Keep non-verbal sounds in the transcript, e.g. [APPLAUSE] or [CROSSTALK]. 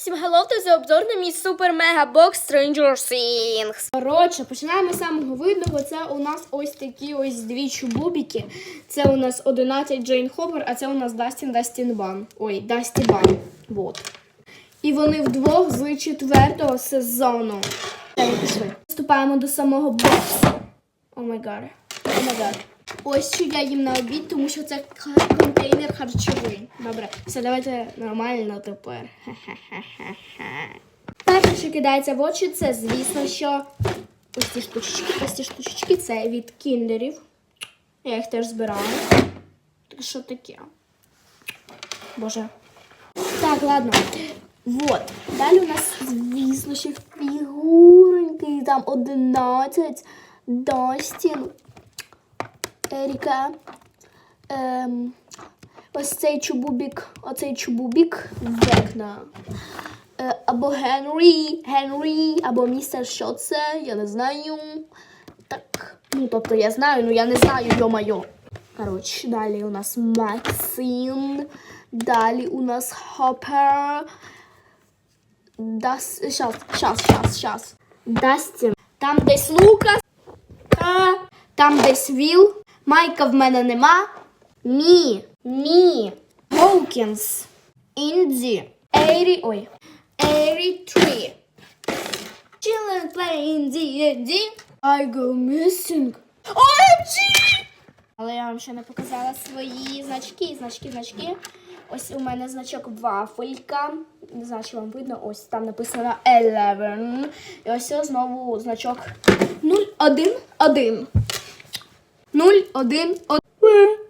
Всім hello, це за обзор на мій супер мега бокс Stranger Things. Коротше, починаємо з самого видного. Це у нас ось такі ось дві чубубіки. Це у нас 11 Джейн Хоппер, а це у нас Дастін Дастін Бан. Ой, Дасті Бан. Вот. І вони вдвох з четвертого сезону. Пішли. До самого боксу. О май гад. О май гад. Ось що я їм на обід, тому що це контейнер харчовий. Добре, все, давайте нормально тепер. [LAUGHS] Перше, що кидається в очі, це, звісно, що ось ці штучечки, ось ці штучечки це від кіндерів. Я їх теж збираю. Так що таке? Боже. Так, ладно. Вот. Далі у нас, звісно, ще фігурки. Там 11. Достін. Еріка. Ем, ось цей чубубік, оцей чубубік векна. Е, або Генрі, Генрі, або містер що це, я не знаю. Так. Ну, тобто я знаю, ну я не знаю, йо-майо. Коротше, далі у нас Максим. Далі у нас Хоппер. Дас... Щас, щас, щас, щас. Дастін. Там десь Лукас. Та. Там десь Віл. Майка в мене нема. Мі. Мі. Гоукінс. Інді. Ейрі. Ой. 83. Children playing D&D. I go missing. OMG! Але я вам ще не показала свої значки, значки, значки. Ось у мене значок вафелька. Не знаю, чи вам видно. Ось там написано 11. І ось знову значок 0, 1, 1. 0, 1, 1.